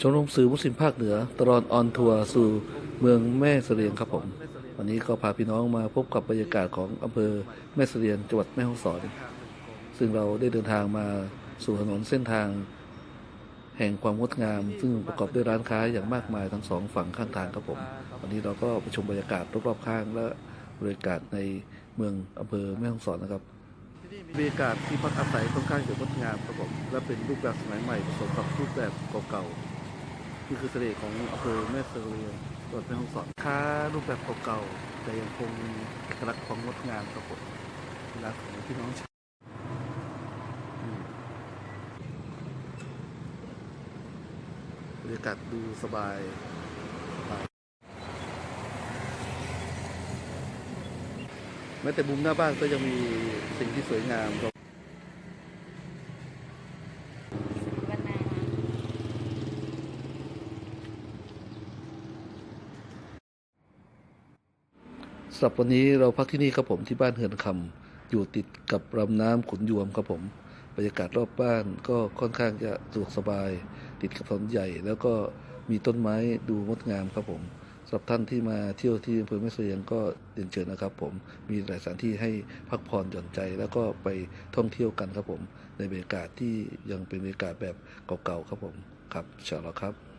ชมรมสื่อมุสลิมภาคเหนือ ตลอดออนทัวร์สู่เมืองแม่เสลียงครับผม วันนี้ก็พาพี่น้องมาพบกับบรรยากาศของอำเภอแม่เสลียงจังหวัดแม่ฮ่องสอน ซึ่งเราได้เดินทางมาสู่ถนนเส้นทาง แห่งความงดงาม ซึ่งประกอบด้วยร้านค้าอย่างมากมายทั้งสองฝั่งข้างทางครับผม วันนี้เราก็ไปชมบรรยากาศรอบๆข้างและบรรยากาศในเมืองอำเภอแม่ฮ่องสอนนะครับ นี่มีบรรยากาศที่พักอาศัยค่อนข้างจะงดงามครับผมและเป็นรูปแบบสมัยใหม่ผสมกับรูปแบบเก่าๆนี่คือเสน่ห์ของอำเภอแม่เสลียงจังหวัดแม่ฮ่องสอนค้ารูปแบบเก่าๆแต่ยังคงมีเอกลักษณ์ของงดงามครับผมเวลาของพี่น้องชมบรรยากาศดูสบายสบาย แม้แต่มุมหน้าบ้านก็ยังมีสิ่งที่สวยงามครับสำหรับวันนี้เราพักที่นี่ครับผมที่บ้านเฮือนคำอยู่ติดกับลำน้ำขุนยวมครับผมบรรยากาศรอบบ้านก็ค่อนข้างจะสะดวกสบาย ติดกับถนนใหญ่ แล้วก็มีต้นไม้ดูงดงามครับผม สำหรับท่านที่มาเที่ยวที่อำเภอแม่เสลียงก็เรียนเชิญนะครับ ผมมีหลายสถานที่ให้พักผ่อนหย่อนใจ แล้วก็ไปท่องเที่ยวกันครับผม ในบรรยากาศที่ยังเป็นบรรยากาศแบบเก่าๆครับผมครับเชาอัลลอฮ์ครับ